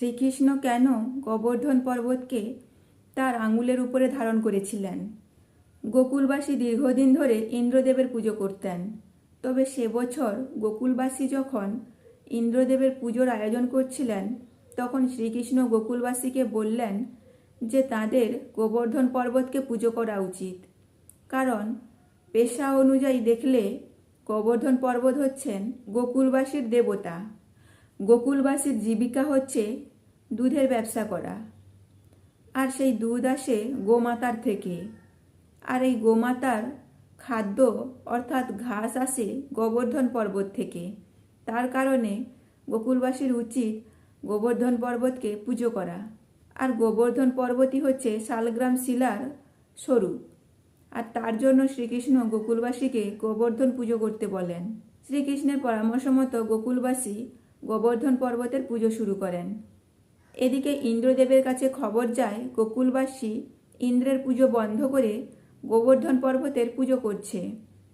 শ্রীকৃষ্ণ কেন গোবর্ধন পর্বতকে তার আঙুলের উপরে ধারণ করেছিলেন? গোকুলবাসী দীর্ঘদিন ধরে ইন্দ্রদেবের পুজো করতেন। তবে সে বছর গোকুলবাসী যখন ইন্দ্রদেবের পুজোর আয়োজন করছিলেন, তখন শ্রীকৃষ্ণ গোকুলবাসীকে বললেন যে তাদের গোবর্ধন পর্বতকে পুজো করা উচিত। কারণ পেশা অনুযায়ী দেখলে গোবর্ধন পর্বত হচ্ছেন গোকুলবাসীর দেবতা। গোকুলবাসীর জীবিকা হচ্ছে দুধের ব্যবসা করা। আর সেই দুধ আসে গোমাতার থেকে। আর এই গোমাতার খাদ্য অর্থাৎ ঘাস আসে গোবর্ধন পর্বত থেকে। তার কারণে গোকুলবাসীর উচিত গোবর্ধন পর্বতকে পুজো করা। আর গোবর্ধন পর্বতই হচ্ছে শালগ্রাম শিলার স্বরূপ। আর তার জন্য শ্রীকৃষ্ণ গোকুলবাসীকে গোবর্ধন পুজো করতে বলেন। শ্রীকৃষ্ণের পরামর্শ মতো গোকুলবাসী গোবর্ধন পর্বতের পুজো শুরু করেন। এদিকে ইন্দ্রদেবের কাছে খবর যায়, গোকুলবাসী ইন্দ্রের পুজো বন্ধ করে গোবর্ধন পর্বতের পুজো করছে।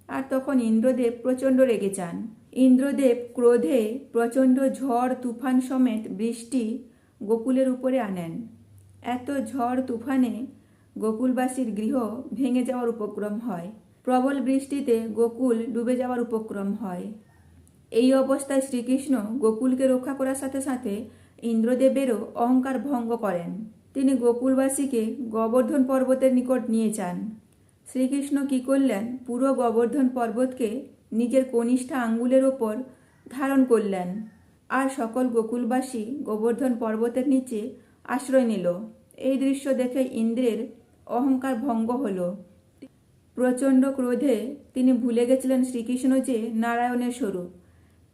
আর তখন ইন্দ্রদেব প্রচণ্ড রেগে যান। ইন্দ্রদেব ক্রোধে প্রচণ্ড ঝড়, তুফান সমেত বৃষ্টি গোকুলের উপরে আনেন। এত ঝড়, তুফানে গোকুলবাসীর গৃহ ভেঙে যাওয়ার উপক্রম হয়। প্রবল বৃষ্টিতে গোকুল ডুবে যাওয়ার উপক্রম হয়। এই অবস্থায় শ্রীকৃষ্ণ গোকুলকে রক্ষা করার সাথে সাথে ইন্দ্রদেবেরও অহংকার ভঙ্গ করেন। তিনি গোকুলবাসীকে গোবর্ধন পর্বতের নিকট নিয়ে যান। শ্রীকৃষ্ণ কি করলেন? পুরো গোবর্ধন পর্বতকে নিজের কনিষ্ঠা আঙ্গুলের ওপর ধারণ করলেন। আর সকল গোকুলবাসী গোবর্ধন পর্বতের নিচে আশ্রয় নিল। এই দৃশ্য দেখে ইন্দ্রের অহংকার ভঙ্গ হলো। প্রচণ্ড ক্রোধে তিনি ভুলে গেছিলেন শ্রীকৃষ্ণ যে নারায়ণের স্বরূপ।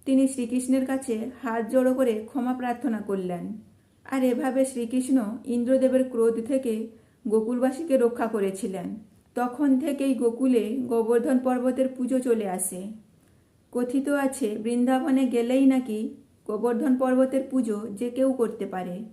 তিনি শ্রীকৃষ্ণের কাছে হাত জড়ো করে ক্ষমা প্রার্থনা করলেন। আর এভাবে শ্রীকৃষ্ণ ইন্দ্রদেবের ক্রোধ থেকে গোকুলবাসীকে রক্ষা করেছিলেন। তখন থেকেই গোকুলে গোবর্ধন পর্বতের পুজো চলে আসে। কথিত আছে, বৃন্দাবনে গেলেই নাকি গোবর্ধন পর্বতের পুজো যে কেউ করতে পারে।